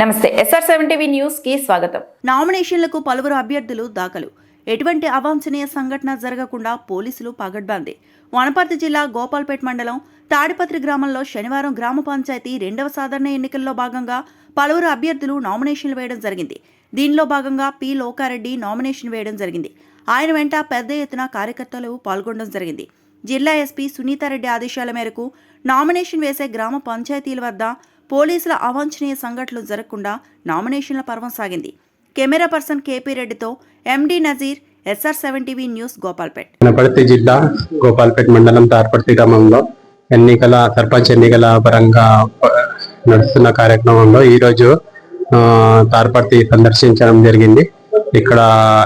నమస్తే SR seven TV న్యూస్కి స్వాగతం. నామినేషన్లకు పలువురు అభ్యర్థులు దాఖలు. ఎటువంటి అవాంఛనీయ సంఘటన జరగకుండా పోలీసులు పగడ్బందీ. వనపర్తి జిల్లా గోపాల్పేట్ మండలం తాడిపత్రి గ్రామంలో శనివారం గ్రామ పంచాయతీ రెండవ సాధారణ ఎన్నికల్లో భాగంగా పలువురు అభ్యర్థులు నామినేషన్లు వేయడం జరిగింది. దీనిలో భాగంగా పి లోకారెడ్డి నామినేషన్ వేయడం జరిగింది. ఆయన వెంట పెద్ద ఎత్తున కార్యకర్తలు పాల్గొనడం జరిగింది. జిల్లా ఎస్పీ సునీతారెడ్డి ఆదేశాల మేరకు నామినేషన్ వేసే గ్రామ పంచాయతీల వద్ద పోలీసుల అవాంఛనీయ సంఘటనలు జరగకుండా నామినేషన్ల పర్వం సాగింది. కెమెరా పర్సన్ కేపీ రెడ్డితో MD Nazeer SR seven TV news Gopalpet. Wanaparthy జిల్లా గోపాల్పేట్ మండలం తార్పర్తి గ్రామంలో ఎన్నికల సర్పంచ్ ఎన్నికల పరంగా నడుస్తున్న కార్యక్రమంలో ఈరోజు ఆ, తార్పర్తి సందర్శించడం జరిగింది. ఇక్కడ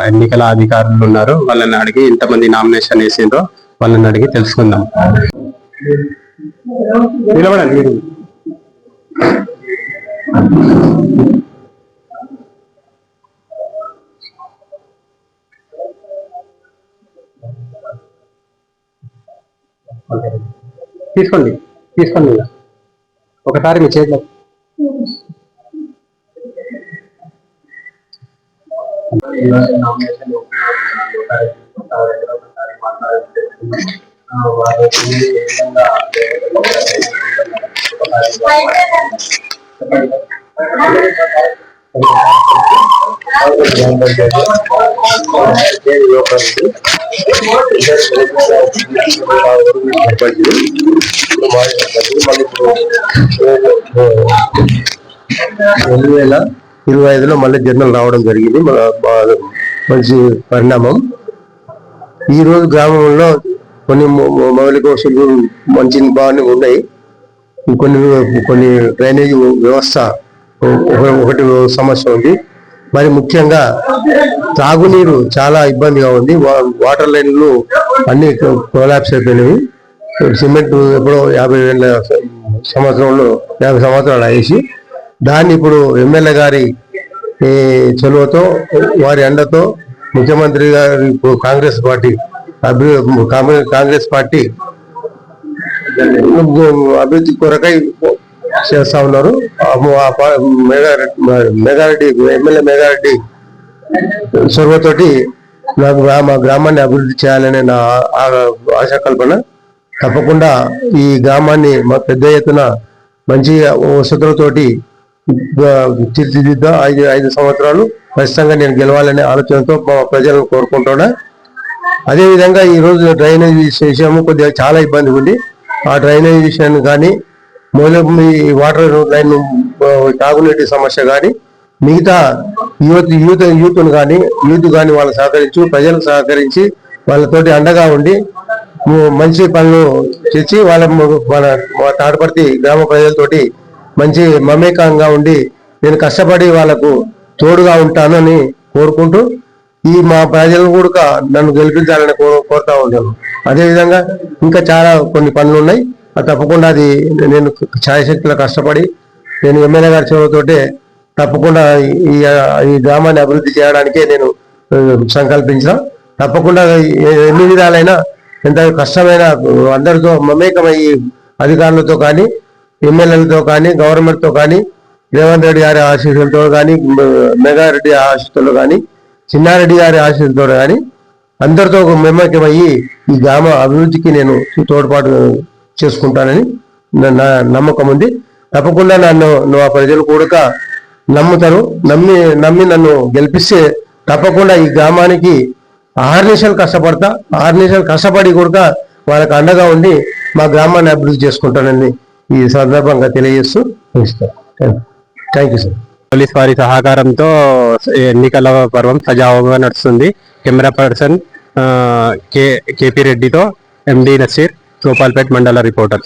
ఎన్నికల అధికారులు ఉన్నారు. వాళ్ళని అడిగి ఇంతమంది నామినేషన్ వేసిండ్రో. వాళ్ళని అడిగి తెలుసుకుందాం. నిలబడండి. మీరు. తీసుకోండి తీసుకోండి. ఒకసారి మీ చేతిలో. రెండు వేల ఇరవై ఐదులో మళ్ళీ జర్నల్ రావడం జరిగింది. మంచి పరిణామం. ఈ రోజు గ్రామంలో కొన్ని మౌలిక వసతులు మంచి బాగానే ఉన్నాయి. కొన్ని కొన్ని డ్రైనేజ్ వ్యవస్థ ఒక- ఒకటి సమస్య ఉంది. మరి ముఖ్యంగా తాగునీరు చాలా ఇబ్బందిగా ఉంది. వా- వాటర్ లైన్లు అన్ని కొలాప్స్ అయిపోయినవి. సిమెంట్ ఎప్పుడో యాభై వేల సంవత్సరంలో యాభై సంవత్సరాలు వేసి దాన్ని ఇప్పుడు ఎమ్మెల్యే గారి చొలువతో చొలవతో వారి అండతో ముఖ్యమంత్రి గారి కాంగ్రెస్ పార్టీ కాంగ్రెస్ కాంగ్రెస్ పార్టీ అభివృద్ధి కొరకై చేస్తా ఉన్నారు. మెగారెడ్డి ఎమ్మెల్యే మెగారెడ్డి చొరవతోటి నాకు మా గ్రామాన్ని అభివృద్ధి చేయాలనే నా ఆశాకల్పన. ఆశ కల్పన తప్పకుండా ఈ గ్రామాన్ని మా పెద్ద ఎత్తున మంచి వసతులతోటి తీర్చిదిద్దా ఐదు ఐదు సంవత్సరాలు ఖచ్చితంగా నేను గెలవాలనే ఆలోచనతో మా ప్రజలను కోరుకుంటున్నా. అదేవిధంగా ఈరోజు డ్రైనేజ్ విషయము కొద్దిగా చాలా ఇబ్బంది ఉంది. ఆ డ్రైనేజ్ విషయాన్ని కానీ మూలం ఈ వాటర్ లైన్ తాగునీటి సమస్య కానీ మిగతా యూత్ యూత్ యూత్ను కానీ యూత్ కానీ వాళ్ళు సహకరించు ప్రజలకు సహకరించి వాళ్ళతోటి అండగా ఉండి మంచి పనులు చేసి వాళ్ళ మన తాడపర్తి గ్రామ ప్రజలతోటి మంచి మమేకంగా ఉండి నేను కష్టపడి వాళ్ళకు తోడుగా ఉంటానని కోరుకుంటూ ఈ మా ప్రజలను కూడా నన్ను గెలిపించాలని కో- కోరుతా ఉన్నాను. అదేవిధంగా ఇంకా చాలా కొన్ని పనులు ఉన్నాయి అది తప్పకుండా అది నేను ఛాయశక్తిలో కష్టపడి నేను ఎమ్మెల్యే గారి చదువుతోటే తప్పకుండా ఈ ఈ గ్రామాన్ని అభివృద్ధి చేయడానికే నేను సంకల్పించిన. తప్పకుండా ఏ- ఎన్ని విధాలైనా ఎంత కష్టమైన అందరితో మమేకమై అధికారులతో కానీ ఎమ్మెల్యేలతో కానీ గవర్నమెంట్తో కానీ రేవంత్ రెడ్డి గారి ఆశీస్సులతో కానీ మెగారెడ్డి ఆశీస్సులతో కానీ చిన్నారెడ్డి గారి ఆశీస్సులతో కానీ అందరితో ఒక మమేకమయ్యి ఈ గ్రామ అభివృద్ధికి నేను తోడ్పాటు చేసుకుంటానని నా- నమ్మకం ఉంది. తప్పకుండా నన్ను నా ప్రజలు కూడా నమ్ముతారు. నమ్మి నమ్మి నన్ను గెలిపిస్తే తప్పకుండా ఈ గ్రామానికి ఆరు నిమిషాలు కష్టపడతా ఆరు నిమిషాలు కష్టపడి కూడా వాళ్ళకి అండగా ఉండి మా గ్రామాన్ని అభివృద్ధి చేసుకుంటానని ఈ సందర్భంగా తెలియజేస్తూ థ్యాంక్ యూ సార్. పోలీస్ వారి సహకారంతో ఎన్నికల పర్వం సజావుగా నడుస్తుంది. కెమెరా పర్సన్ కే కేపీ రెడ్డితో ఎండి నసీర్ గోపాల్పేట్ మండల రిపోర్టర్.